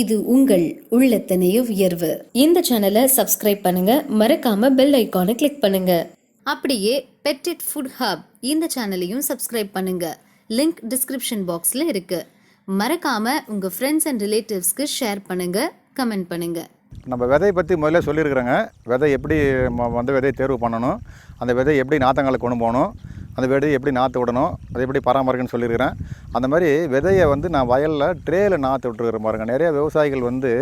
இது உங்கள் உள்ளத்தனைய உயர்வு. இந்த சேனலை சப்ஸ்கிரைப் பண்ணுங்க. மறக்காம பெல் ஐக்கானை கிளிக் பண்ணுங்க. அப்படியே பெட்டிட் ஃபுட் ஹப் இந்த சேனலையும் சப்ஸ்கிரைப் பண்ணுங்க. லிங்க் டிஸ்கிரிப்ஷன் பாக்ஸில் இருக்கு. மறக்காம உங்க ஃப்ரெண்ட்ஸ் அண்ட் ரிலேட்டிவ்ஸ்க்கு ஷேர் பண்ணுங்க. கமெண்ட் பண்ணுங்க. நம்ம விதையை பற்றி முதல்ல சொல்லியிருக்கிறேங்க. விதை எப்படி வந்து விதையை தேர்வு பண்ணணும் அந்த விதையை எப்படி நாத்தங்களை கொண்டு போகணும் அந்த விதையை எப்படி நாற்று விடணும் அதை எப்படி பராமரிக்கணும்னு சொல்லியிருக்கிறேன். அந்த மாதிரி விதையை வந்து நான் வயலில் ட்ரேயில் நாற்று விட்டுருக்கிறேன் பாருங்க. நிறைய விவசாயிகள் வந்து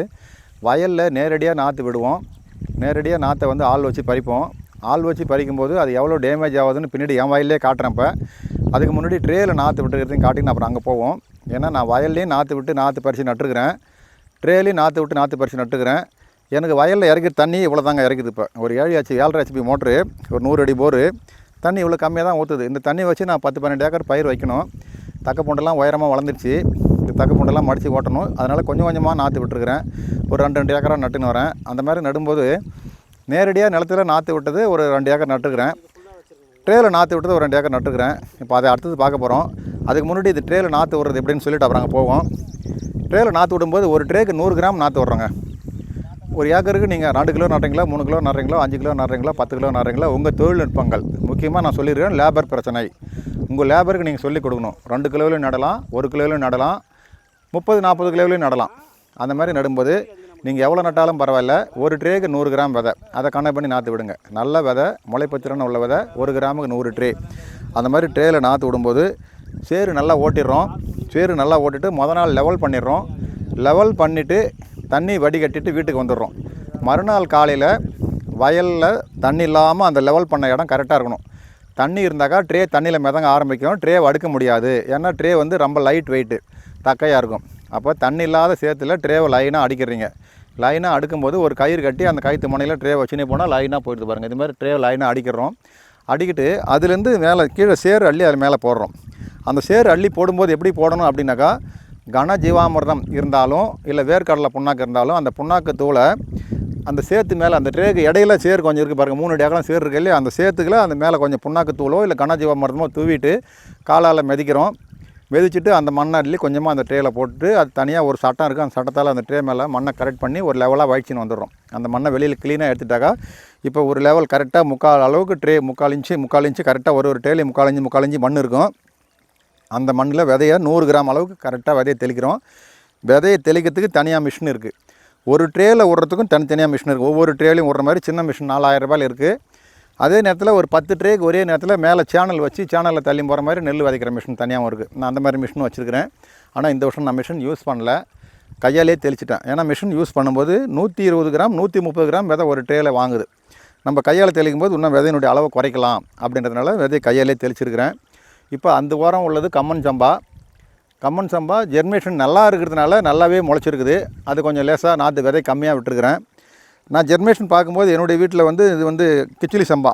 வயலில் நேரடியாக நாற்று விடுவோம். நேரடியாக நாற்றை வந்து ஆள் வச்சு பறிப்போம். ஆள் வச்சு பறிக்கும்போது அது எவ்வளோ டேமேஜ் ஆகுதுன்னு பின்னாடி என் வயல்லே காட்டுறேன் இப்போ. அதுக்கு முன்னாடி ட்ரேயில் நாற்று விட்டுருக்கிறதையும் காட்டி நான் அப்புறம் அங்கே போவோம். ஏன்னா நான் வயல்லையும் நாற்று விட்டு நாற்று பறித்து நட்டுருக்கிறேன். ட்ரேலையும் நாற்று விட்டு நாற்று பறித்து நட்டுக்கிறேன் எனக்கு வயலில் இறக்கிற தண்ணி இவ்வளோ தாங்க இறக்குது இப்போ. ஒரு ஏழு ஹெச் ஏழரை ஹெச்பி மோட்ரு ஒரு நூறு அடி போரு தண்ணி இவ்வளோ கம்மியாக தான் ஊற்றுது இந்த தண்ணி வச்சு நான் பத்து பன்னெண்டு ஏக்கர் பயிர் வைக்கணும். தக்க பூண்டெல்லாம் உயரமாக வளர்ந்துருச்சு. இந்த தக்க பூண்டெல்லாம் மடித்து ஓட்டணும். அதனால் கொஞ்சம் கொஞ்சமாக நாற்று விட்டுருக்குறேன். ஒரு ரெண்டு ரெண்டு ஏக்கராக நட்டுன்னு வரேன். அந்த மாதிரி நடும்போது நேரடியாக நிலத்துல நாற்று விட்டது ஒரு ரெண்டு ஏக்கர் நட்டுக்கிறேன் ட்ரேயில் நாற்று விட்டது ஒரு ரெண்டு ஏக்கர் நட்டுக்கிறேன் இப்போ அதை அடுத்தது பார்க்க போகிறோம் அதுக்கு முன்னாடி இது ட்ரேயில் நாற்று விடுறது எப்படின்னு சொல்லிட்டு அப்புறம் அங்கே போவோம். ட்ரேயில் நாற்று விடும்போது ஒரு ட்ரேக்கு நூறு கிராம் நாற்று விட்றோங்க. ஒரு ஏக்கருக்கு நீங்கள் ரெண்டு கிலோ நடுறீங்களா மூணு கிலோ நடுறீங்களா அஞ்சு கிலோ நடுறீங்களா பத்து கிலோ நடுறீங்களா உங்கள் தொழில்நுட்பங்கள்? முக்கியமாக நான் சொல்லிடுறேன் லேபர் பிரச்சனை. உங்கள் லேபருக்கு நீங்கள் சொல்லிக் கொடுக்கணும். ரெண்டு கிலோவிலையும் நடலாம் ஒரு கிலோவிலையும் நடலாம் முப்பது நாற்பது கிலோவிலையும் நடலாம். அந்த மாதிரி நடும்போது நீங்கள் எவ்வளோ நட்டாலும் பரவாயில்ல ஒரு ட்ரேக்கு நூறு கிராம் விதை. அதை கணக்கு பண்ணி நாற்று விடுங்க. நல்ல விதை முளைப்பத்திரன்னு உள்ள விதை ஒரு கிராமுக்கு நூறு ட்ரே அந்த மாதிரி ட்ரேயில் நாற்று விடும்போது சேறு நல்லா ஓட்டிடுறோம். சேறு நல்லா ஓட்டிட்டு முத நாள் லெவல் பண்ணிடுறோம். லெவல் பண்ணிவிட்டு தண்ணி வடிகட்டிட்டு வீட்டுக்கு வந்துடுறோம். மறுநாள் காலையில் வயலில் தண்ணி இல்லாமல் அந்த லெவல் பண்ண இடம் கரெக்டாக இருக்கணும். தண்ணி இருந்தாக்கா ட்ரே தண்ணியில் மிதங்க ஆரம்பிக்கும். ட்ரே அடுக்க முடியாது. ஏன்னா ட்ரே வந்து ரொம்ப லைட் வெயிட்டு தக்கையாக இருக்கும். அப்போ தண்ணி இல்லாத சேத்துல ட்ரேவை லைனாக அடிக்கிறீங்க. லைனாக அடுக்கும்போது ஒரு கயிறு கட்டி அந்த கயிற்று முனையில் ட்ரே வச்சுன்னு போனால் லைனாக போயிடுது பாருங்கள் இது மாதிரி ட்ரேவை லைனாக அடிக்கிறோம். அடிக்கிட்டு அதுலேருந்து மேலே கீழே சேர் அள்ளி அது மேலே போடுறோம். அந்த சேர் அள்ளி போடும்போது எப்படி போடணும் அப்படின்னாக்கா கன ஜீவாமிர்தம் இருந்தாலும் இல்லை வேர்க்கடலை புண்ணாக்கு இருந்தாலும் அந்த புண்ணாக்கு தூளை அந்த சேத்து மேலே அந்த ட்ரேக்கு இடையில சேர் கொஞ்சம் இருக்குது பாருங்கள் மூணு டேக்கெல்லாம் சேர் இருக்கு இல்லையா? அந்த சேத்துக்கில் அந்த மேலே கொஞ்சம் புண்ணாக்கு தூளோ இல்லை கன ஜீவாமிர்தமோ தூவிட்டு காலால் மிதிக்கிறோம். மிதிச்சுட்டு அந்த மண்ணை அள்ளி கொஞ்சமாக அந்த ட்ரேயில் போட்டு அது தனியாக ஒரு சட்டம் இருக்குது அந்த சட்டத்தால் அந்த ட்ரே மேலே மண்ணை கரெக்ட் பண்ணி ஒரு லெவலாக வழிச்சின்னு வந்துடுறோம். அந்த மண்ணை வெளியில் க்ளீனாக எடுத்துட்டாக்கா இப்போ ஒரு லெவல் கரெக்டாக முக்கால் அளவுக்கு ட்ரே முக்கால் இன்ச்சு முக்கால் இன்ச்சு கரெக்டாக ஒரு ஒரு ட்ரேலையும் முக்கால் இன்ச்சு முக்கால் இன்ச்சு மண் இருக்கும். அந்த மண்ணில் விதையை நூறு கிராம் அளவுக்கு கரெக்டாக விதையை தெளிக்கிறோம். விதையை தெளிக்கிறதுக்கு தனியாக மிஷின் இருக்குது ஒரு ட்ரேயில் விட்றதுக்கும் தனித்தனியாக மிஷின் இருக்குது ஒவ்வொரு ட்ரேலையும் விட்ற மாதிரி சின்ன மிஷின் நாலாயிரம் ரூபாயில் இருக்குது அதே நேரத்தில் ஒரு பத்து ட்ரேக்கு ஒரே நேரத்தில் மேலே சேனல் வச்சு சேனலில் தள்ளி போகிற மாதிரி நெல் விதைக்கிற மிஷின் தனியாகவும் இருக்குது நான் அந்த மாதிரி மிஷின் வச்சுருக்கிறேன். ஆனால் இந்த வருஷம் நான் மிஷின் யூஸ் பண்ணல. கையாலே தெளிச்சிட்டேன். ஏன்னா மிஷின் யூஸ் பண்ணும்போது நூற்றி இருபது கிராம் நூற்றி முப்பது கிராம் விதை ஒரு ட்ரேயில் வாங்குது. நம்ம கையால் தெளிக்கும் போது இன்னும் விதையினுடைய அளவை குறைக்கலாம் அப்படின்றதுனால விதையை கையாலே தெளிச்சிருக்கிறேன். இப்போ அந்த ஓரம் உள்ளது கம்மன் சம்பா. கம்மன் சம்பா ஜெர்மினேஷன் நல்லா இருக்கிறதுனால நல்லாவே முளைச்சிருக்குது. அது கொஞ்சம் லேசாக நாற்று விதை கம்மியாக விட்டுருக்குறேன். நான் ஜெர்மினேஷன் பார்க்கும்போது என்னுடைய வீட்டில் வந்து இது வந்து கிச்சிலி சம்பா.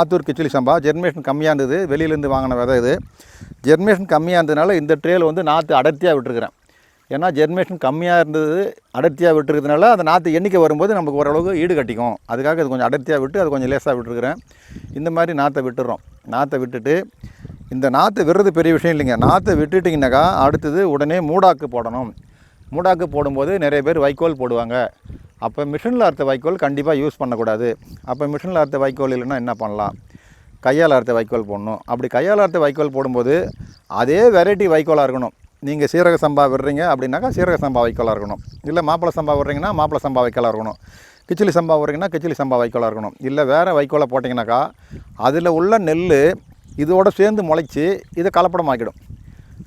ஆத்தூர் கிச்சிலி சம்பா. ஜெர்மினேஷன் கம்மியாக இருந்தது. வெளியிலேருந்து வாங்கின விதை இது. ஜெர்மினேஷன் கம்மியாக இருந்ததுனால இந்த ட்ரேயில் வந்து நாற்று அடர்த்தியாக விட்டுருக்குறேன். ஏன்னா ஜெர்மினேஷன் கம்மியாக இருந்தது அடர்த்தியாக விட்டுருக்கிறதுனால அந்த நாற்று எண்ணிக்கை வரும்போது நமக்கு ஓரளவுக்கு ஈடு கட்டிக்கும். அதுக்காக இது கொஞ்சம் அடர்த்தியாக விட்டு அது கொஞ்சம் லேசாக விட்டுருக்குறேன். இந்த மாதிரி நாற்றை விட்டுறோம். நாற்றை விட்டுட்டு இந்த நாற்று விடுறது பெரிய விஷயம் இல்லைங்க. நாற்றை விட்டுட்டிங்கனாக்கா அடுத்தது உடனே மூடாக்கு போடணும். மூடாக்கு போடும்போது நிறைய பேர் வைக்கோல் போடுவாங்க. அப்போ மிஷினில் அறுத்த வைக்கோல் கண்டிப்பாக யூஸ் பண்ணக்கூடாது. அப்போ மிஷினில் அறுத்த வைக்கோல் இல்லைன்னா என்ன பண்ணலாம்? கையால் அறுத்த வைக்கோல் போடணும். அப்படி கையால் அறுத்த வைக்கோல் போடும்போது அதே வெரைட்டி வைக்கோலாக இருக்கணும். நீங்கள் சீரக சம்பா விடுறீங்க அப்படின்னாக்கா சீரக சம்பா வைக்கோலாக இருக்கணும். இல்லை மாப்பிள சம்பா விடுறீங்கன்னா மாப்பிள சம்பா வைக்கோலாக இருக்கணும். கிச்சிலி சம்பா விடுறீங்கன்னா கிச்சிலி சம்பா வைக்கோலாக இருக்கணும். இல்லை வேறு வைக்கோலை போட்டிங்கனாக்கா அதில் உள்ள நெல் இதோட சேர்ந்து முளைச்சி இதை கலப்படமாக்கிடும்.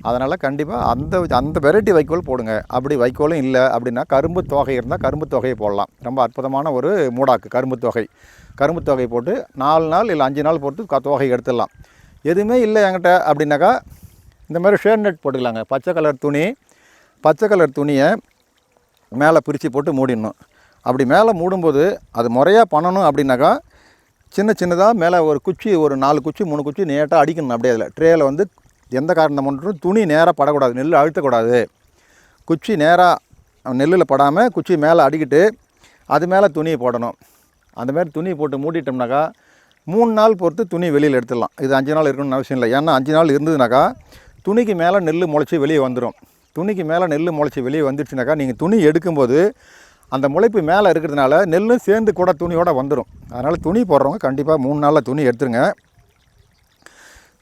அதனால் கண்டிப்பாக அந்த அந்த வெரைட்டி வைக்கோல் போடுங்க. அப்படி வைக்கோலும் இல்லை அப்படின்னா கரும்பு தொகை இருந்தால் கரும்பு தொகையை போடலாம். ரொம்ப அற்புதமான ஒரு மூடாக்கு கரும்பு தொகை. கரும்பு தொகை போட்டு நாலு நாள் இல்லை அஞ்சு நாள் பொறுத்து க- தொகை எடுத்துடலாம். எதுவுமே இல்லை என்கிட்ட அப்படின்னாக்கா இந்த மாதிரி ஷேர் நெட் போட்டுக்கலாங்க. பச்சை கலர் துணி பச்சை கலர் துணியை மேலே பிரித்து போட்டு மூடிடணும். அப்படி மேலே மூடும்போது அது முறையாக பண்ணணும் அப்படின்னாக்கா சின்ன சின்னதாக மேலே ஒரு குச்சி ஒரு நாலு குச்சி மூணு குச்சி நேட்டாக அடிக்கணும் அப்படியே அதில். ட்ரேயில் வந்து எந்த காரணம் மட்டும் துணி நேராக படக்கூடாது நெல் அழுத்தக்கூடாது. குச்சி நேராக நெல்லில் படாமல் குச்சி மேலே அடிக்கிட்டு அது மேலே துணியை போடணும். அந்தமாரி துணி போட்டு மூடிட்டோம்னாக்கா மூணு நாள் பொறுத்து துணி வெளியில் எடுத்துடலாம். இது அஞ்சு நாள் இருக்கணும்னு அவசியம் இல்லை. ஏன்னா அஞ்சு நாள் இருந்ததுனாக்கா துணிக்கு மேலே நெல் முளைச்சி வெளியே வந்துடும் துணிக்கு மேலே நெல் முளைச்சி வெளியே வந்துடுச்சுனாக்கா நீங்கள் துணி எடுக்கும்போது அந்த முளைப்பு மேலே இருக்கிறதுனால நெல்லும் சேர்ந்து கூட துணியோடு வந்துடும் அதனால் துணி போடுறவங்க கண்டிப்பாக மூணு நாளில் துணி எடுத்துருங்க.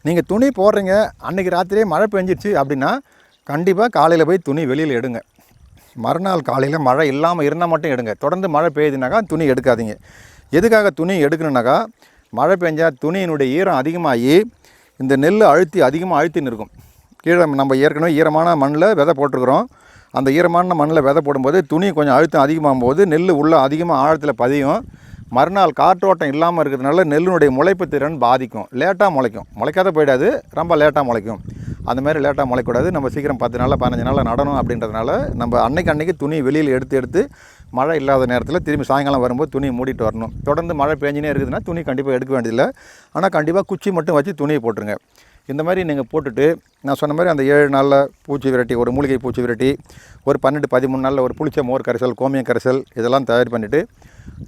நீங்கள் துணி போடுறீங்க அன்றைக்கி ராத்திரியே மழை பெஞ்சிருச்சு அப்படின்னா கண்டிப்பாக காலையில் போய் துணி வெளியில் எடுங்க. மறுநாள் காலையில் மழை இல்லாமல் இருந்தால் மட்டும் எடுங்க. தொடர்ந்து மழை பெய்யுதுனாக்கா துணி எடுக்காதீங்க. எதுக்காக துணி எடுக்கணுன்னாக்கா மழை பெஞ்சால் துணியினுடைய ஈரம் அதிகமாகி இந்த நெல் அழுத்தி அதிகமாக அழுத்தின்னு இருக்கும். கீழே நம்ம ஏற்கனவே ஈரமான மண்ணில் விதை போட்டிருக்கிறோம். அந்த ஈரமான மண்ணில் விதை போடும்போது துணி கொஞ்சம் அழுத்தம் அதிகமாகும் போது நெல் உள்ளே அதிகமாக ஆழத்தில் பதியும். மறுநாள் காற்றோட்டம் இல்லாமல் இருக்கிறதுனால நெல்லினுடைய முளைப்பு திறன் பாதிக்கும். லேட்டாக முளைக்கும். முளைக்காத போயிடாது. ரொம்ப லேட்டாக முளைக்கும். அந்த மாதிரி லேட்டாக முளைக்கூடாது நம்ம சீக்கிரம் பத்து நாளில் பதினஞ்சு நாளில் நடணும் அப்படின்றதுனால நம்ம அன்னைக்கு அன்னைக்கு துணி வெளியில் எடுத்து எடுத்து மழை இல்லாத நேரத்தில் திரும்பி சாயங்காலம் வரும்போது துணி மூடிட்டு வரணும். தொடர்ந்து மழை பெஞ்சினே இருக்குதுன்னா துணி கண்டிப்பாக எடுக்க வேண்டியதில்லை. ஆனால் கண்டிப்பாக குச்சி மட்டும் வச்சு துணியை போட்டுருங்க. இந்த மாதிரி நீங்கள் போட்டுட்டு நான் சொன்ன மாதிரி அந்த ஏழு நாளில் பூச்சி விரட்டி ஒரு மூலிகை பூச்சி விரட்டி ஒரு பன்னெண்டு பதிமூணு நாளில் ஒரு புளிச்ச மோர் கரைசல் கோமியம் கரைசல் இதெல்லாம் தயார் பண்ணிவிட்டு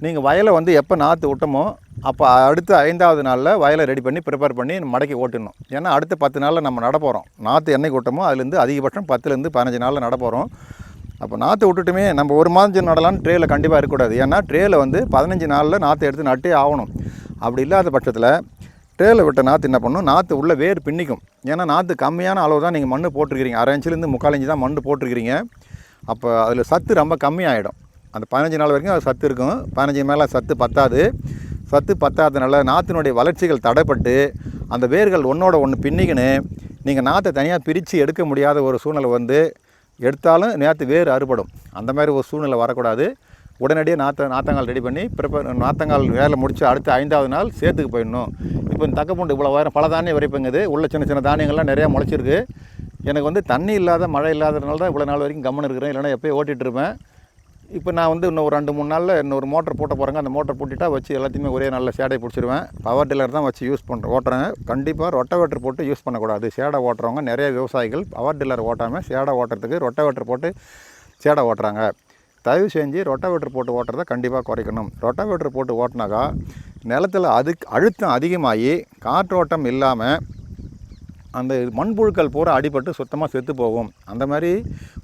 நீங்கள் வயலை வந்து எப்போ நாற்று விட்டமோ அப்போ அடுத்த ஐந்தாவது நாளில் வயலை ரெடி பண்ணி ப்ரிப்பேர் பண்ணி மடக்கி ஓட்டிடணும். ஏன்னா அடுத்த பத்து நாளில் நம்ம நடப்போகிறோம் நாற்று என்னைக்கு விட்டமோ அதுலேருந்து அதிகபட்சம் பத்துலேருந்து பதினஞ்சு நாளில் நடப்போகிறோம் அப்போ நாற்று விட்டுட்டுமே நம்ம ஒரு மாதம் நடலான்னு ட்ரேயில் கண்டிப்பாக இருக்கக்கூடாது. ஏன்னா ட்ரேயில் வந்து பதினஞ்சு நாளில் நாற்று எடுத்து நட்டே ஆகணும். அப்படி இல்லாத பட்சத்தில் ட்ரேயில் விட்ட நாற்று என்ன பண்ணும்? நாற்று உள்ள வேர் பின்னிக்கும். ஏன்னா நாற்று கம்மியான அளவு தான் நீங்கள் மண் போட்டிருக்கிறீங்க. அரை இன்ச்சிலேருந்து முக்கால் இன்ச்சு தான் மண் போட்டிருக்கிறீங்க. அப்போ அதில் சத்து ரொம்ப கம்மியாகிடும் அந்த பதினஞ்சு நாள் வரைக்கும் அது சத்து இருக்கும். பதினஞ்சு மேலே சத்து பத்தாது. சத்து பத்தாததுனால நாற்றினுடைய வளர்ச்சிகள் தடைப்பட்டு அந்த வேர்கள் ஒன்றோட ஒன்று பின்னிக்கின்னு நீங்கள் நாற்றை தனியாக பிரித்து எடுக்க முடியாத ஒரு சூழ்நிலை வந்து எடுத்தாலும் நேற்று வேர் அறுபடும். அந்த மாதிரி ஒரு சூழ்நிலை வரக்கூடாது. உடனடியாக நாற்ற நாத்தங்கால் ரெடி பண்ணி ப்ரிப்பேர் நாத்தங்கால் வேலை முடித்து அடுத்த ஐந்தாவது நாள் சேத்துக்கு போயிடணும். இப்போ இந்த தக்கப்பூண்டு இவ்வளோ உயரம் பல தானியம் விரைப்புங்குது உள்ள சின்ன சின்ன தானியங்கள்லாம் நிறையா முளைச்சிருக்கு. எனக்கு வந்து தண்ணி இல்லாத மழை இல்லாததுனால தான் இவ்வளோ நாள் வரைக்கும் கம்மன் இருக்கிறேன். இல்லைன்னா எப்போயும் ஓட்டிகிட்டு இருப்பேன். இப்போ நான் வந்து இன்னும் ஒரு ரெண்டு மூணு நாளில் இன்னொரு மோட்டர் போட்ட போகிறேங்க அந்த மோட்டர் போட்டுட்டா வச்சு எல்லாத்தையுமே ஒரே நல்ல சேடை பிடிச்சிருவேன். பவர் டில்லர் தான் வச்சு யூஸ் பண்ணுறேன் ஓட்டுறேன். கண்டிப்பாக ரொட்டவேட்டர் போட்டு யூஸ் பண்ணக்கூடாது. சேடை ஓட்டுறவங்க நிறைய விவசாயிகள் பவர் டில்லர் ஓட்டாமல் சேடை ஓட்டுறதுக்கு ரொட்டவேட்டர் போட்டு சேடை ஓட்டுறாங்க. தயவு செஞ்சு ரொட்டாவேட்டர் போட்டு ஓட்டுறதை கண்டிப்பாக குறைக்கணும். ரொட்டாவேட்டர் போட்டு ஓட்டினாக்கா நிலத்தில் அதுக்கு அழுத்தம் அதிகமாகி காற்றோட்டம் இல்லாமல் அந்த மண்புழுக்கள் பூரா அடிபட்டு சுத்தமாக செத்து போகும். அந்த மாதிரி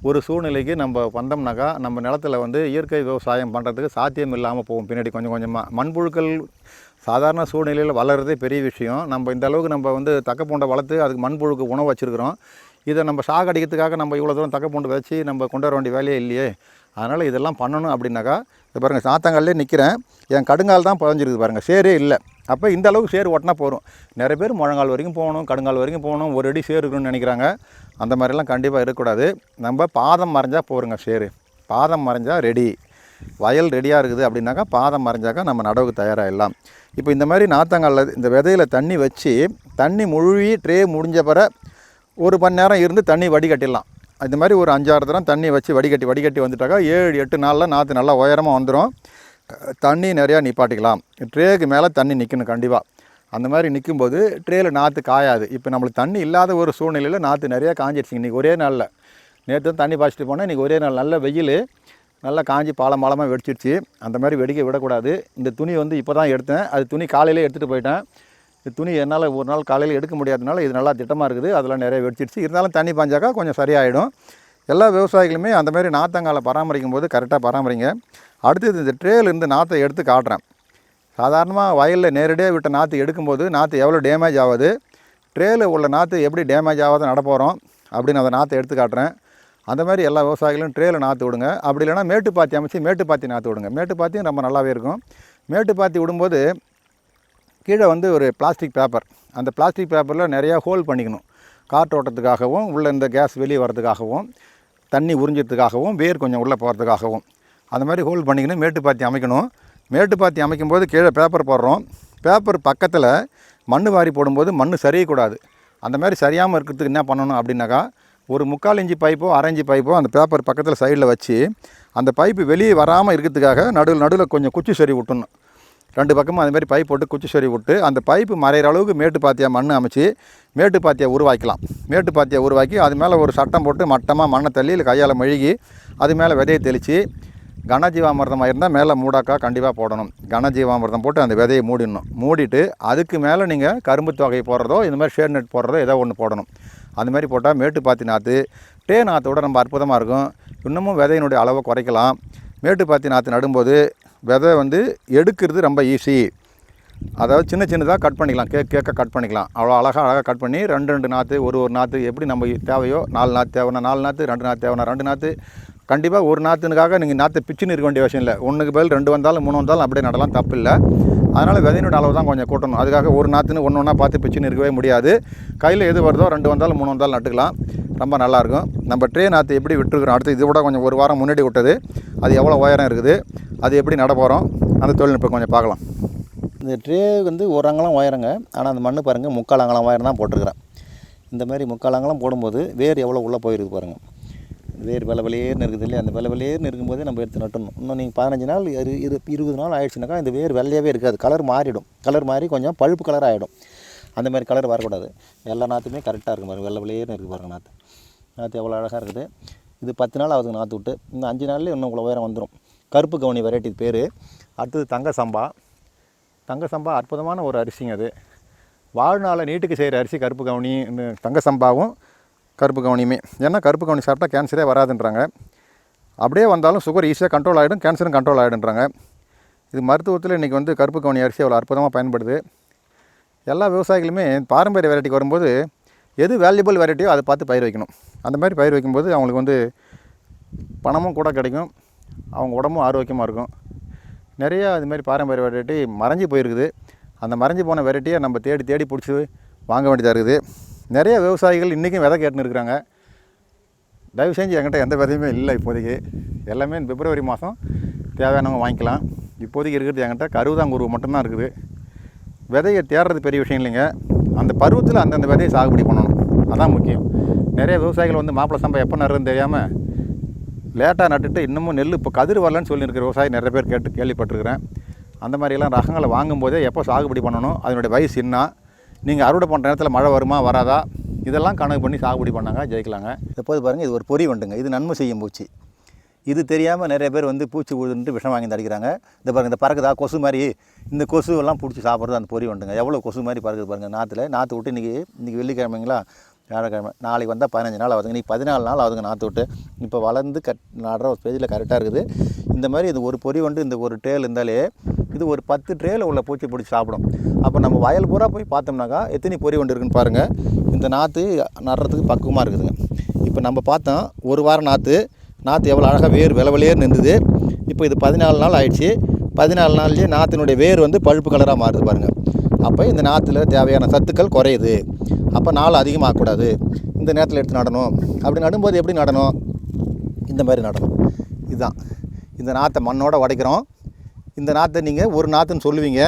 ஒரு சூழ்நிலைக்கு நம்ம வந்தோம்னாக்கா நம்ம நிலத்துல வந்து இயற்கை விவசாயம் பண்ணுறதுக்கு சாத்தியம் இல்லாமல் போகும் பின்னாடி கொஞ்சம் கொஞ்சமாக மண்புழுக்கள் சாதாரண சூழ்நிலையில் வளர்கிறதே பெரிய விஷயம். நம்ம இந்த அளவுக்கு நம்ம வந்து தக்கப்பூண்டை வளர்த்து அதுக்கு மண்புழுக்கு உணவு வச்சுருக்கிறோம். இதை நம்ம சாகடிக்கிறதுக்காக நம்ம இவ்வளோ தூரம் தக்கப்பூண்டு வச்சு நம்ம கொண்டு வர வேண்டிய வேலையே இல்லையே. அதனால் இதெல்லாம் பண்ணணும் அப்படின்னாக்கா இது பாருங்கள் சாத்தங்கால்லே நிற்கிறேன் என் கடுங்கால் தான் பதிஞ்சிருக்குது பாருங்கள் சேரே இல்லை. அப்போ இந்த அளவுக்கு சேர் ஓட்டினா போதும். நிறைய பேர் முழங்கால் வரைக்கும் போகணும் கடுங்கால் வரைக்கும் போகணும் ஒரு அடி சேர் இருக்கணும்னு நினைக்கிறாங்க. அந்த மாதிரிலாம் கண்டிப்பாக இருக்கக்கூடாது. நம்ம பாதம் மறைஞ்சால் போகிறோங்க சேரு பாதம் மறைஞ்சால் ரெடி வயல் ரெடியாக இருக்குது அப்படின்னாக்கா பாதம் மறைஞ்சாக்கா நம்ம நடவுக்கு தயாராகிடலாம் இப்போ இந்த மாதிரி நாத்தங்காலில் இந்த விதையில் தண்ணி வச்சு தண்ணி முழுவி ட்ரே முடிஞ்ச பிற ஒரு மணி நேரம் இருந்து தண்ணி வடிகட்டிடலாம். இந்த மாதிரி ஒரு அஞ்சாறு தரம் தண்ணி வச்சு வடிகட்டி வடிகட்டி வந்துட்டாக்கா ஏழு எட்டு நாளில் நாற்று நல்லா உயரமாக வந்துடும் தண்ணி நிறையா நிப்பாட்டிக்கலாம். ட்ரேக்கு மேலே தண்ணி நிற்கணும் கண்டிப்பாக அந்த மாதிரி நிற்கும்போது ட்ரேயில் நாற்று காயாது. இப்போ நம்மளுக்கு தண்ணி இல்லாத ஒரு சூழ்நிலையில் நாற்று நிறையா காஞ்சிடுச்சிங்க இன்றைக்கி ஒரே நாளில். நேற்று தான் தண்ணி பாய்ச்சிட்டு போனால் இன்றைக்கி ஒரே நாள். நல்ல வெயில். நல்லா காஞ்சி பாலம் பாலமாக வெடிச்சிருச்சு. அந்த மாதிரி வெடிக்க விடக்கூடாது. இந்த துணி வந்து இப்போ தான் எடுத்தேன். அது துணி காலையிலே எடுத்துகிட்டு போயிட்டேன். துணி என்னால் ஒரு நாள் காலையில் எடுக்க முடியாதனால இது நல்லா திட்டமாக இருக்குது. அதெல்லாம் நிறைய வெடிச்சிடுச்சு இருந்தாலும் தண்ணி பாஞ்சாக்கா கொஞ்சம் சரியாயிடும். எல்லா விவசாயிகளுமே அந்த மாதிரி நாத்தங்காலை பராமரிக்கும் போது கரெக்டாக பராமரிங்க. அடுத்தது இந்த ட்ரேல இருந்து நாற்றை எடுத்து காட்டுறேன். சாதாரணமாக வயலில் நேரடியாக விட்ட நாற்று எடுக்கும்போது நாற்று எவ்வளோ டேமேஜ் ஆகுது? ட்ரேயில் உள்ள நாற்று எப்படி டேமேஜ் ஆகாத நடப்போகிறோம் அப்படின்னு அந்த நாற்றை எடுத்து காட்டுறேன். அந்த மாதிரி எல்லா விவசாயிகளும் ட்ரேயில் நாற்று விடுங்க. அப்படி இல்லைன்னா மேட்டுப்பாத்தி அமைச்சு மேட்டுப்பாத்தி நாற்று விடுங்க. மேட்டுப்பாத்தியும் ரொம்ப நல்லாவே இருக்கும். மேட்டுப்பாத்தி விடும்போது கீழே வந்து ஒரு பிளாஸ்டிக் பேப்பர் அந்த பிளாஸ்டிக் பேப்பரில் நிறையா ஹோல் பண்ணிக்கணும். காற்றோட்டத்துக்காகவும் உள்ளே இந்த கேஸ் வெளியே வர்றதுக்காகவும் தண்ணி உறிஞ்சதுக்காகவும் வேர் கொஞ்சம் உள்ளே போகிறதுக்காகவும் அந்த மாதிரி ஹோல் பண்ணிக்கணும் மேட்டுப்பாத்தி அமைக்கணும். மேட்டுப்பாத்தி அமைக்கும்போது கீழே பேப்பர் போடுறோம். பேப்பர் பக்கத்தில் மண் வாரி போடும்போது மண் சரியக்கூடாது. அந்த மாதிரி சரியாமல் இருக்கிறதுக்கு என்ன பண்ணணும் அப்படின்னாக்கா ஒரு முக்கால் இஞ்சி பைப்போ அரை இஞ்சி பைப்போ அந்த பேப்பர் பக்கத்தில் சைடில் வச்சு அந்த பைப்பு வெளியே வராமல் இருக்கிறதுக்காக நடுவில் நடுவில் கொஞ்சம் குச்சி சரி விட்டணும் ரெண்டு பக்கமும் அது மாதிரி பைப் போட்டு குச்சி சொறி விட்டு அந்த பைப்பு மறையிற அளவுக்கு மேட்டு பாத்தியா மண் அமைச்சு மேட்டு பாத்தியா உருவாக்கலாம் மேட்டு பாத்தியா உருவாக்கி அது மேலே ஒரு சட்டம் போட்டு மட்டமாக மண்ணை தள்ளி இல்லை கையால் மெழுகி அது மேலே விதையை தெளித்து கனஜீவாமிரதமாக இருந்தால் மேலே மூடாக்கா கண்டிப்பாக போடணும். கனஜீவாமிர்தம் போட்டு அந்த விதையை மூடிடணும். மூடிட்டு அதுக்கு மேலே நீங்கள் கரும்பு தொகை போடுறதோ இந்த மாதிரி ஷேர் நெட் போடுறதோ ஏதோ ஒன்று போடணும். அந்த மாதிரி போட்டால் மேட்டு பாத்தி நாற்று ட்ரே நாற்றோட ரொம்ப அற்புதமாக இருக்கும். இன்னமும் விதையினுடைய அளவை குறைக்கலாம். மேட்டுப்பாத்தி நாற்று நடும்போது விதை வந்து எடுக்கிறது ரொம்ப ஈஸி அதாவது சின்ன சின்னதாக கட் பண்ணிக்கலாம். கேக் கேட்க கட் பண்ணிக்கலாம். அவ்வளோ அழகாக அழகாக கட் பண்ணி ரெண்டு ரெண்டு நாற்று ஒரு ஒரு நாற்று எப்படி நம்ம தேவையோ நாலு நாற்று தேவைன்னா நாலு நாற்று ரெண்டு நாற்று தேவைன்னா ரெண்டு நாற்று கண்டிப்பாக ஒரு நாற்றுனுக்காக நீங்கள் நாற்று பிச்சுன்னு இருக்க வேண்டிய விஷயம் இல்லை. ஒன்றுக்கு பதில் ரெண்டு வந்தாலும் மூணு வந்தாலும் அப்படியே நடலாம். தப்பு இல்லை. அதனால் விதையினோட அளவு தான் கொஞ்சம் கூட்டணும். அதுக்காக ஒரு நாற்றுன்னு ஒன்று ஒன்றா பார்த்து பிச்சுன்னு இருக்கவே முடியாது. கையில் எது வருதோ ரெண்டு வந்தாலும் மூணு வந்தாலும் நட்டுக்கலாம். ரொம்ப நல்லாயிருக்கும் நம்ம ட்ரே நாற்று எப்படி விட்டுருக்குறோம்? அடுத்து இது விட கொஞ்சம் ஒரு வாரம் முன்னாடி விட்டது. அது எவ்வளோ உயரம் இருக்குது? அது எப்படி நடப்போகிறோம் அந்த தொழில்நுட்பம் கொஞ்சம் பார்க்கலாம். இந்த ட்ரே வந்து ஒரு அங்கலம் உயரங்க. ஆனால் அந்த மண் பாருங்கள் முக்கால் அங்கலம் உயரம் தான் போட்டிருக்கிறேன். இந்த மாதிரி முக்கால் அங்கலம் போடும்போது வேர் எவ்வளோ உள்ளே போயிருக்கு பாருங்கள் வேர் பல வெளியேன்னு இருக்குது இல்லையா அந்த பல வெளியேன்னு இருக்கும்போதே நம்ம எடுத்து நட்டணும். இன்னும் நீங்கள் பதினஞ்சு நாள் இரு இரு இருபது நாள் ஆயிடுச்சுனாக்கா இந்த வேர் வெள்ளையாகவே இருக்காது. கலர் மாறிடும். கலர் மாறி கொஞ்சம் பழுப்பு கலர் ஆகிடும் அந்த மாதிரி கலர் வரக்கூடாது. எல்லா நாற்றுமே கரெக்டாக இருக்கும் பாருங்கள் வெள்ளை வெளியேன்னு இருக்குது பாருங்கள் நாற்று நாற்று எவ்வளோ அழகாக இருக்குது. இது பத்து நாள் ஆகுது நாற்று விட்டு. இன்னும் அஞ்சு நாள்லேயே இன்னும் இவ்வளோ உயரம் வந்துடும் கருப்பு கவுனி வெரைட்டி பேர். அடுத்தது தங்க சம்பா. தங்க சம்பா அற்புதமான ஒரு அரிசிங்க அது. வாழ்நாளை நீட்டுக்கு செய்கிற அரிசி கருப்பு கவுனி தங்க சம்பாவும் கருப்பு கவனியுமே. ஏன்னா கருப்பு கவனி சாப்பிட்டா கேன்சரே வராதுன்றாங்க. அப்படியே வந்தாலும் சுகர் ஈஸியாக கண்ட்ரோல் ஆகிடும் கேன்சரும் கண்ட்ரோல் ஆகிடுன்றாங்க இது மருத்துவத்தில் இன்றைக்கி வந்து கருப்பு கவனி அரிசி அவ்வளோ அற்புதமாக பயன்படுது. எல்லா விவசாயிகளுமே பாரம்பரிய வெரைட்டிக்கு வரும்போது எது வேல்யூபிள் வெரைட்டியோ அதை பார்த்து பயிர் வைக்கணும். அந்த மாதிரி பயிர் வைக்கும்போது அவங்களுக்கு வந்து பணமும் கூட கிடைக்கும். அவங்க உடம்பும் ஆரோக்கியமாக இருக்கும். நிறையா இது மாதிரி பாரம்பரிய வெரைட்டி மறைஞ்சு போயிருக்குது. அந்த மறைஞ்சு போன வெரைட்டியை நம்ம தேடி தேடி பிடிச்சி வாங்க வேண்டியதாக இருக்குது. நிறைய விவசாயிகள் இன்றைக்கும் விதை கேட்டுன்னு இருக்கிறாங்க. தயவு செஞ்சு என்கிட்ட எந்த விதையுமே இல்லை இப்போதைக்கு. எல்லாமே பிப்ரவரி மாதம் தேவையானவங்க வாங்கிக்கலாம். இப்போதைக்கு இருக்கிறது என்கிட்ட கருவுதாங்குருவு மட்டும்தான் இருக்குது. விதையை தேடுறது பெரிய விஷயம் இல்லைங்க. அந்த பருவத்தில் அந்தந்த விதையை சாகுபடி பண்ணணும். அதான் முக்கியம். நிறைய விவசாயிகள் வந்து மாப்பிள சம்பா எப்போ நடுறதுன்னு தெரியாமல் லேட்டாக நட்டுட்டு இன்னமும் நெல் இப்போ கதிர் வரலன்னு சொல்லியிருக்கிற விவசாயி நிறைய பேர் கேட்டு கேள்விப்பட்டிருக்கிறேன். அந்த மாதிரிலாம் ரகங்களை வாங்கும்போதே எப்போ சாகுபடி பண்ணணும்? அதனுடைய வயசு என்ன? நீங்கள் அறுவடை பண்ணுற நேரத்தில் மழை வருமா வராதா? இதெல்லாம் கணக்கு பண்ணி சாகுபடி பண்ணாங்க ஜெயிக்கலாங்க. எப்போது பாருங்கள் இது ஒரு பொறி வண்டுங்க. இது நன்மை செய்யும் பூச்சி. இது தெரியாமல் நிறைய பேர் வந்து பூச்சி விழுந்துட்டு விஷம் வாங்கி தடிக்கிறாங்க. இந்த பாருங்கள் இந்த பறக்குதா? கொசு மாதிரி. இந்த கொசு எல்லாம் பிடிச்சி சாப்பிட்றது அந்த பொறி வண்டுங்க. எவ்வளோ கொசு மாதிரி பறக்குது பாருங்கள் நாற்றுல நாற்று விட்டு இன்றைக்கி இன்றைக்கி வெள்ளிக்கிழமைங்களா? வியாழக்கிழமை. நாளைக்கு வந்தால் பதினஞ்சு நாள் ஆகுதுங்க. இன்றைக்கி பதினாலு நாள் ஆகுதுங்க நாற்று விட்டு. இப்போ வளர்ந்து கட் நடுற ஒரு ஸ்டேஜில் கரெக்டாக இருக்குது. இந்த மாதிரி இது ஒரு பொறி வந்து இந்த ஒரு டேல் இருந்தாலே இது ஒரு பத்து ட்ரேயில் உள்ள பூச்சி பிடிச்சி சாப்பிடும். அப்போ நம்ம வயல் பூரா போய் பார்த்தோம்னாக்கா எத்தனை பொறி கொண்டு இருக்குன்னு பாருங்கள் இந்த நாற்று நடுறதுக்கு பக்குவமாக இருக்குதுங்க. இப்போ நம்ம பார்த்தோம் ஒரு வாரம் நாற்று நாற்று எவ்வளோ அழகாக வேர் விளவலையே நின்றுது இருந்தது இப்போ இது பதினாலு நாள் ஆயிடுச்சு. பதினாலு நாள்லேயே நாற்றினுடைய வேர் வந்து பழுப்பு கலராக மாறுது பாருங்கள் அப்போ இந்த நாற்றுல தேவையான சத்துக்கள் குறையுது. அப்போ நாள் அதிகமாகக்கூடாது. இந்த நேரத்தில் எடுத்து நடணும். அப்படி நடும்போது எப்படி நடணும்? இந்த மாதிரி நடணும். இதுதான். இந்த நாற்றை மண்ணோட உடைக்கிறோம். இந்த நாற்றை நீங்கள் ஒரு நாற்றுன்னு சொல்லுவீங்க.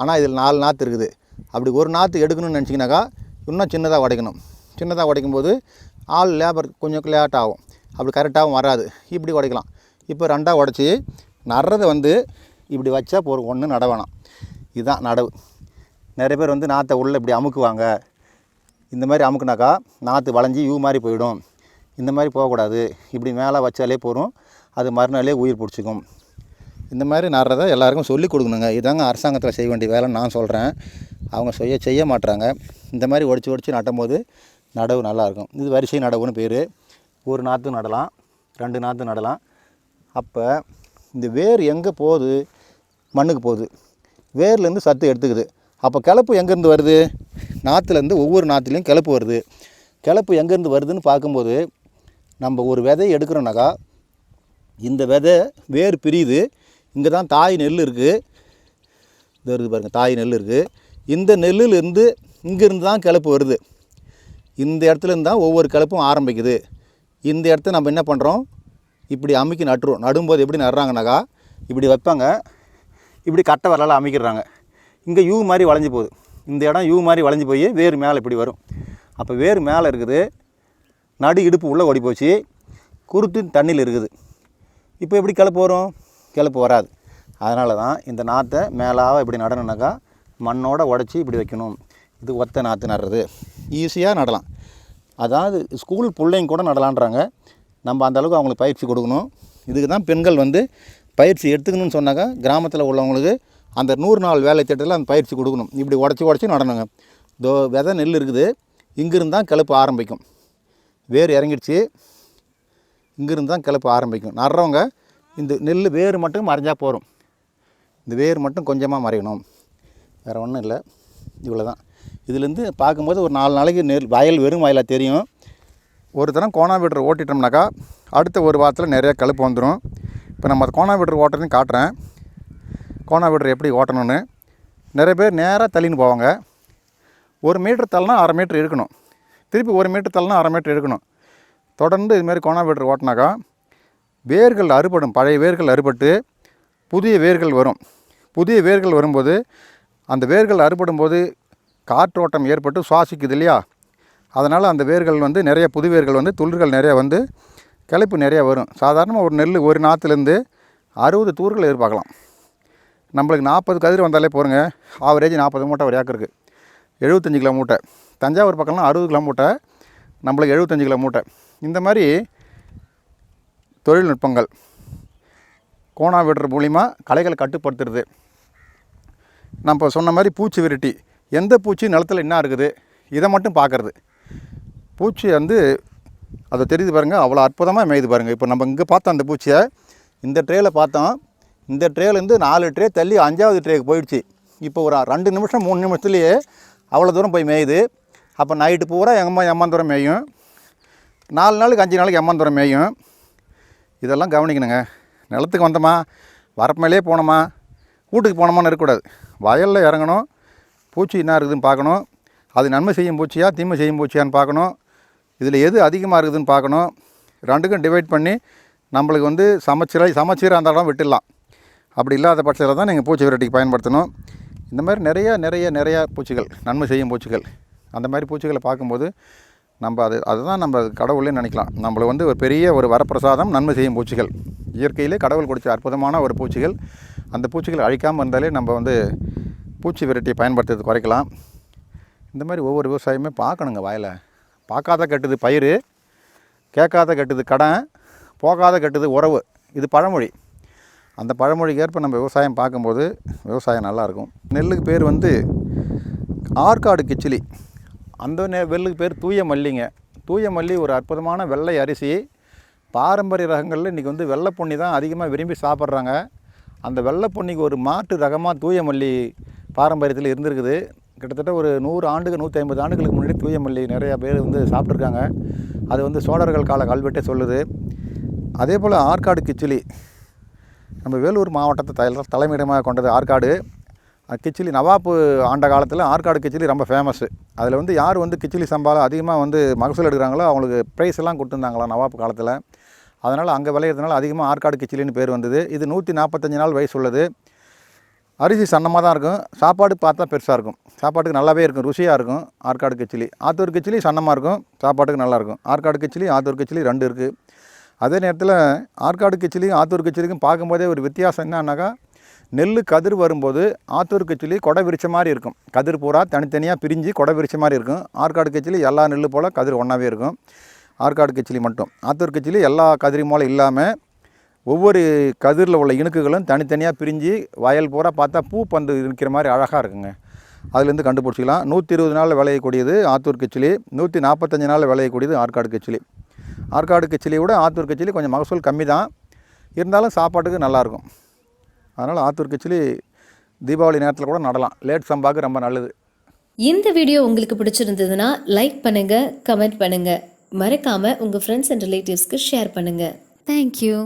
ஆனால் இதில் நாலு நாற்று இருக்குது. அப்படி ஒரு நாற்று எடுக்கணும்னு நினச்சிங்கனாக்கா இன்னும் சின்னதாக உடைக்கணும். சின்னதாக உடைக்கும்போது ஆள் லேபர் கொஞ்சம் லேட் ஆகும். அப்படி கரெக்டாகவும் வராது. இப்படி உடைக்கலாம். இப்போ ரெண்டாக உடச்சி நடுறதை வந்து இப்படி வச்சா ஒரு ஒன்று நட வேணாம். இதுதான் நடவு. நிறைய பேர் வந்து நாற்றை உள்ளே இப்படி அமுக்குவாங்க. இந்த மாதிரி அமுக்குனாக்கா நாற்று வளைஞ்சி யூ மாதிரி போயிடும். இந்த மாதிரி போகக்கூடாது. இப்படி மேலே வச்சாலே போதும். அது மறுநாளே உயிர் பிடிச்சிக்கும். இந்த மாதிரி நடுறதை எல்லாருக்கும் சொல்லிக் கொடுக்கணுங்க. இதாங்க அரசாங்கத்தில் செய்ய வேண்டிய வேலைன்னு நான் சொல்கிறேன் அவங்க செய்ய செய்ய மாட்டுறாங்க இந்த மாதிரி ஒடிச்சு ஒடிச்சு நட்டும்போது நடவு நல்லாயிருக்கும் இது வரிசை நடவுன்னு பேர். ஒரு நாற்று நடலாம் ரெண்டு நாற்று நடலாம். அப்போ இந்த வேர் எங்கே போகுது? மண்ணுக்கு போகுது. வேர்லேருந்து சத்து எடுத்துக்குது. அப்போ கிளப்பு எங்கேருந்து வருது? நாற்றுலேருந்து ஒவ்வொரு நாற்றுலேயும் கிளப்பு வருது. கிளப்பு எங்கேருந்து வருதுன்னு பார்க்கும்போது நம்ம ஒரு விதையை எடுக்கிறோன்னாக்கா இந்த விதை வேர் பிரியுது. இங்கே தான் தாய் நெல் இருக்குது இது வருது பாருங்கள் தாய் நெல் இருக்குது இந்த நெல்லுலேருந்து இங்கேருந்து தான் கிளப்பு வருது. இந்த இடத்துலேருந்து தான் ஒவ்வொரு கிளப்பும் ஆரம்பிக்குது. இந்த இடத்த நம்ம என்ன பண்ணுறோம் இப்படி அமுக்கி நட்டுருவோம் நடும்போது எப்படி நடுறாங்கனாக்கா இப்படி வைப்பாங்க. இப்படி கட்டை வரலால் அமைக்கிறாங்க இங்கே யூ மாதிரி வளைஞ்சு போகுது. இந்த இடம் யூ மாதிரி வளைஞ்சு போய் வேர் மேலே இப்படி வரும். அப்போ வேர் மேலே இருக்குது. நடு இடுப்பு உள்ளே ஓடி போச்சு குருத்து தண்ணியில் இருக்குது. இப்போ எப்படி கிளப்பு வரும்? கிளப்பு வராது. அதனால தான் இந்த நாற்றை மேலாக இப்படி நடணுனாக்கா மண்ணோட உடச்சி இப்படி வைக்கணும். இது ஒத்த நாற்று நடுறது. ஈஸியாக நடலாம். அதாவது ஸ்கூல் பிள்ளைங்க கூட நடலான்றாங்க. நம்ம அந்த அளவுக்கு அவங்களுக்கு பயிற்சி கொடுக்கணும். இதுக்கு தான் பெண்கள் வந்து பயிற்சி எடுத்துக்கணும்னு சொன்னாக்கா கிராமத்தில் உள்ளவங்களுக்கு அந்த நூறு நாள் வேலை திட்டத்தில் அந்த பயிற்சி கொடுக்கணும். இப்படி உடச்சி உடச்சி நடணுங்க. தோ விதை நெல் இருக்குது. இங்கிருந்து தான் கிளப்பு ஆரம்பிக்கும். வேர் இறங்கிடுச்சு. இங்கிருந்து தான் கிளப்பு ஆரம்பிக்கும். நடுறவங்க இந்த நெல் வேர் மட்டும் மறைஞ்சால் போதும். இந்த வேர் மட்டும் கொஞ்சமாக மறையணும். வேறு ஒன்றும் இல்லை. இவ்வளோ தான் இதுலேருந்து பார்க்கும்போது ஒரு நாலு நாளைக்கு நெல் வயல் வெறும் வயலாக தெரியும். ஒரு தரம் கோணாமீட்டர் ஓட்டிட்டோம்னாக்கா அடுத்த ஒரு வாரத்தில் நிறைய கழுப்பு வந்துடும் இப்போ நம்ம கோணாமீட்டர் ஓட்டுறதையும் காட்டுறேன். கோணாமீட்டர் எப்படி ஓட்டணும்னு. நிறைய பேர் நேராக தள்ளின்னு போவாங்க. ஒரு மீட்டர் தள்ளினா அரை மீட்டர் இருக்கணும். திருப்பி ஒரு மீட்டர் தள்ளினா அரை மீட்டர் இருக்கணும். தொடர்ந்து இதுமாரி கோணாமீட்டர் ஓட்டினாக்கா வேர்கள் அறுபடும் பழைய வேர்கள் அறுபட்டு புதிய வேர்கள் வரும். புதிய வேர்கள் வரும்போது அந்த வேர்கள் அறுபடும் போது காற்றோட்டம் ஏற்பட்டு சுவாசிக்குது இல்லையா அதனால் அந்த வேர்கள் வந்து நிறைய புது வேர்கள் வந்து துளிர்கள் நிறைய வந்து கிளைப்பு நிறைய வரும். சாதாரணமாக ஒரு நெல் ஒரு நாற்றுலேருந்து அறுபது தூர்கள் எதிர்பார்க்கலாம். நம்மளுக்கு நாற்பது கதிர் வந்தாலே போருங்க. ஆவரேஜ் நாற்பது மூட்டை ஒரு ஏக்கருக்கு எழுபத்தஞ்சு கிலோ மூட்டை. தஞ்சாவூர் பக்கம்லாம் அறுபது கிலோ மூட்டை. நம்மளுக்கு எழுபத்தஞ்சு கிலோ மூட்டை. இந்த மாதிரி தொழில்நுட்பங்கள். கோணா விடுற மூலிமா களைகளை கட்டுப்படுத்துறது. நம்ம சொன்ன மாதிரி பூச்சி விரட்டி எந்த பூச்சி நிலத்துல என்ன இருக்குது இதை மட்டும் பார்க்குறது. பூச்சி வந்து அதை தெரியுது பாருங்கள் அவ்வளோ அற்புதமாக மேயுது பாருங்கள் இப்போ நம்ம இங்கே பார்த்தோம் அந்த பூச்சியை இந்த ட்ரேயில் பார்த்தோம். இந்த ட்ரேலேருந்து நாலு ட்ரே தள்ளி அஞ்சாவது ட்ரேக்கு போயிடுச்சு. இப்போ ஒரு ரெண்டு நிமிஷம் மூணு நிமிஷத்துலேயே அவ்வளோ தூரம் போய் மேயுது. அப்போ நைட்டு பூரா எங்கம்மா எம்மாந்தூரம் மேயும். நாலு நாளுக்கு அஞ்சு நாளைக்கு எம்மாந்தூரம் மேயும். இதெல்லாம் கவனிக்கணுங்க. நிலத்துக்கு வந்தோமா? வரப்புமேலே போனோமா? வீட்டுக்கு போனோமான்னு இருக்கக்கூடாது. வயலில் இறங்கணும். பூச்சி என்ன இருக்குதுன்னு பார்க்கணும். அது நன்மை செய்யும் பூச்சியா தீமை செய்யும் பூச்சியான்னு பார்க்கணும். இதில் எது அதிகமாக இருக்குதுன்னு பார்க்கணும். ரெண்டுக்கும் டிவைட் பண்ணி நம்மளுக்கு வந்து சமச்சீராக சமச்சீராக இருந்தாலும் விட்டுடலாம். அப்படி இல்லாத பட்சத்தில் தான் நீங்கள் பூச்சி விரட்டிக்கு பயன்படுத்தணும். இந்த மாதிரி நிறைய நிறைய நிறையா பூச்சிகள் நன்மை செய்யும் பூச்சிகள் அந்த மாதிரி பூச்சிகளை பார்க்கும்போது நம்ம அது அதுதான் நம்ம கடவுளே நினைக்கலாம். நம்மளை வந்து ஒரு பெரிய ஒரு வரப்பிரசாதம் நன்மை செய்யும் பூச்சிகள். இயற்கையிலே கடவுள் கொடுத்த அற்புதமான ஒரு பூச்சிகள். அந்த பூச்சிகள் அழிக்காமல் இருந்தாலே நம்ம வந்து பூச்சி விரட்டியை பயன்படுத்துறது குறைக்கலாம். இந்த மாதிரி ஒவ்வொரு விவசாயமே பார்க்கணுங்க வயலை. பார்க்காத கட்டுது பயிர் கேட்காத கட்டுது கடன் போகாத கட்டுது உறவு. இது பழமொழி. அந்த பழமொழிக்கு ஏற்ப நம்ம விவசாயம் பார்க்கும்போது விவசாயம் நல்லாயிருக்கும் நெல்லுக்கு பேர் வந்து ஆற்காடு கிச்சிலி. அந்த நெ வெல்லுக்கு பேர் தூய மல்லிங்க. தூய மல்லி ஒரு அற்புதமான வெள்ளை அரிசி. பாரம்பரிய ரகங்களில் இன்றைக்கி வந்து வெள்ளை பொன்னி தான் அதிகமாக விரும்பி சாப்பிட்றாங்க. அந்த வெள்ளை பொன்னிக்கு ஒரு மாட்டு ரகமாக தூய மல்லி பாரம்பரியத்தில் இருந்திருக்குது. கிட்டத்தட்ட ஒரு நூறு ஆண்டுகள் நூற்றி ஐம்பது ஆண்டுகளுக்கு முன்னாடி தூய மல்லி நிறையா பேர் வந்து சாப்பிட்ருக்காங்க. அது வந்து சோழர்கள் கால கல்வெட்டே சொல்லுது. அதே போல் ஆற்காடு கிச்சிலி. நம்ம வேலூர் மாவட்டத்தை தலைமையிடமாக கொண்டது ஆற்காடு. கிச்சிலி நவாப்பு ஆண்ட காலத்தில் ஆற்காடு கிச்சிலி ரொம்ப ஃபேமஸ்ஸு அதில் வந்து யார் வந்து கிச்சிலி சம்பாவில் அதிகமாக வந்து மகசூல் எடுக்கிறாங்களோ அவங்களுக்கு ப்ரைஸ் எல்லாம் கொடுத்துருந்தாங்களாம் நவாப்பு காலத்தில். அதனால் அங்கே விளையிறதுனால அதிகமாக ஆற்காடு கிச்சிலின்னு பேர் வந்தது. இது நூற்றி நாற்பத்தஞ்சு நாள் வயசு உள்ளது. அரிசி சன்னமாக தான் இருக்கும். சாப்பாடு பார்த்தா பெருசாக இருக்கும். சாப்பாட்டுக்கு நல்லாவே இருக்கும். ருசியாக இருக்கும். ஆற்காடு கிச்சிலி. ஆத்தூர் கிச்சிலி சன்னமாக இருக்கும். சாப்பாட்டுக்கு நல்லாயிருக்கும் ஆற்காடு கிச்சிலி ஆத்தூர் கிச்சிலி ரெண்டு இருக்குது அதே நேரத்தில் ஆற்காடு கிச்சிலியும் ஆத்தூர் கிச்சிலிக்கும் பார்க்கும்போதே ஒரு வித்தியாசம் என்னன்னாக்கா நெல் கதிர் வரும்போது ஆத்தூர் கிச்சிலி கொடை விரிச்ச மாதிரி இருக்கும். கதிர் பூரா தனித்தனியாக பிரிஞ்சு கொடை விரிச்ச மாதிரி இருக்கும். ஆற்காடு கிச்சிலி எல்லா நெல் போல் கதிர் ஒன்றாவே இருக்கும். ஆற்காடு கிச்சிலி மட்டும். ஆத்தூர் கிச்சிலி எல்லா கதிரி மூலம் இல்லாமல் ஒவ்வொரு கதிரில் உள்ள இணுக்குகளும் தனித்தனியாக பிரிஞ்சு வயல் பூரா பார்த்தா பூ பந்து நிற்கிற மாதிரி அழகாக இருக்குங்க. அதுலேருந்து கண்டுபிடிச்சிக்கலாம். நூற்றி இருபது நாளில் விளையக்கூடியது ஆத்தூர் கிச்சிலி நூற்றி நாற்பத்தஞ்சு நாளில் விளையக்கூடியது ஆற்காடு கிச்சிலி ஆற்காடு கிச்சிலியை விட ஆத்தூர் கிச்சிலி கொஞ்சம் மகசூல் கம்மி தான் இருந்தாலும் சாப்பாட்டுக்கு நல்லாயிருக்கும் அதனால் ஆத்தூர் கிச்சிலி தீபாவளி நேரத்தில் கூட நடலாம். லேட் சம்பாக்கு ரொம்ப நல்லது. இந்த வீடியோ உங்களுக்கு பிடிச்சிருந்ததுன்னா லைக் பண்ணுங்க கமெண்ட் பண்ணுங்க. மறக்காம உங்க ஃப்ரெண்ட்ஸ் அண்ட் ரிலேட்டிவ்ஸ்க்கு ஷேர் பண்ணுங்க. Thank you